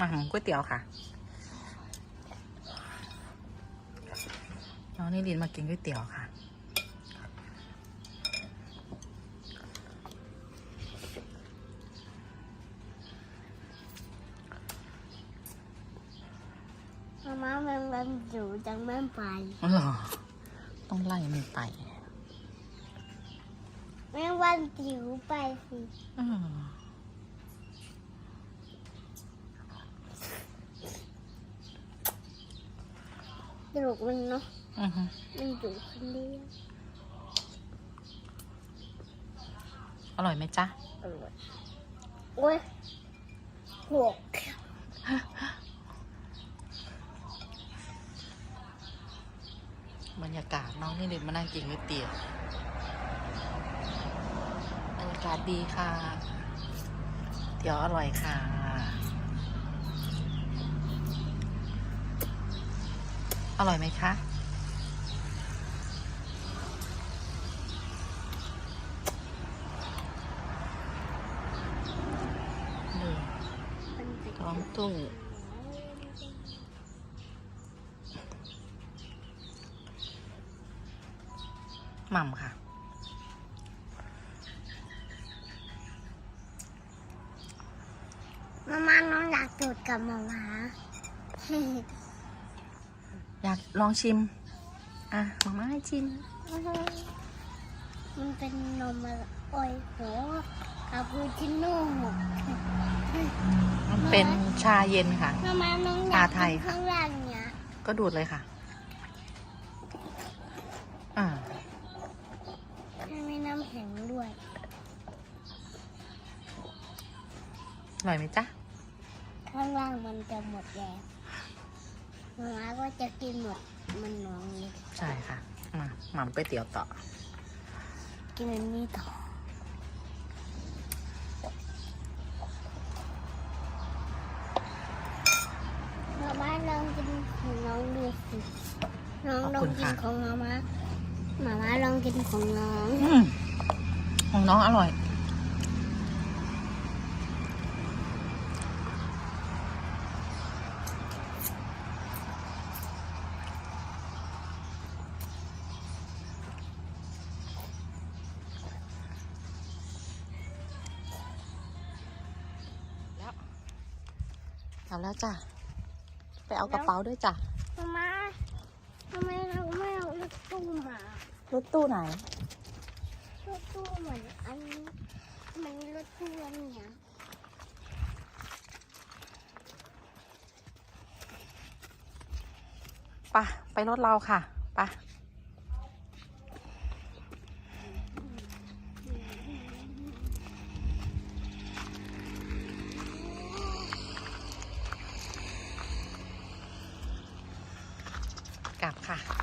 มาหมก๋วยเตี๋ยวค่ะน้องนิรินมากินก๋วยเตี๋ยวค่ะมาม่ามันมันอยู่จังไม่ไปหรอต้องไล่มันไปแม่วันจิ๋วไปสิ อืมตลกมันเนาะอือฮึมันอยู่คนเดียวอร่อยไหมจ๊ะเออโอ้ยหกบรรยากาศน้องนิรินมานั่งกินก๋วยเตี๋ยวบรรยากาศดีค่ะเตี๋ยวอร่อยค่ะ อร่อยไหมคะ ท้องตู้หม่ำค่ะ มาม่าน้องอยากจูดกับมาม่าากลองชิม อะมาม่าให้ชิม มันเป็นนมอะไรโอ้ยโหคาปูชิโน่มันเป็นชาเย็นค่ะมาม่าน้องอยากชาไทยกินข้างล่างเนี้ยก็ดูดเลยค่ะ อ่าให้มีน้ำแข็งด้วยอร่อยไหมจ๊ะ ข้างล่างมันจะหมดแล้ว มาม่าก็จะกินหมดมันน้องเลยใช่ค่ะ มาหม่ำก๋วยเตี๋ยวต่อ กินอันนี้ต่อมาม่าลองกินของน้องดูสิน้องขอบลอคุงณกินค่ะ ของมาม่ามาม่าลองกินของน้อง อืมของน้องอร่อย เอาแล้วจ้ะ ไปเอากระเป๋าด้วยจ้ะมาม่าทำไมเราไม่เอารถตู้มารถตู้ไหน รถตู้เหมือนอันนี้เหมันรถตู้อันเนี้ยปะไปรถเราค่ะปะกลับ ค่ะ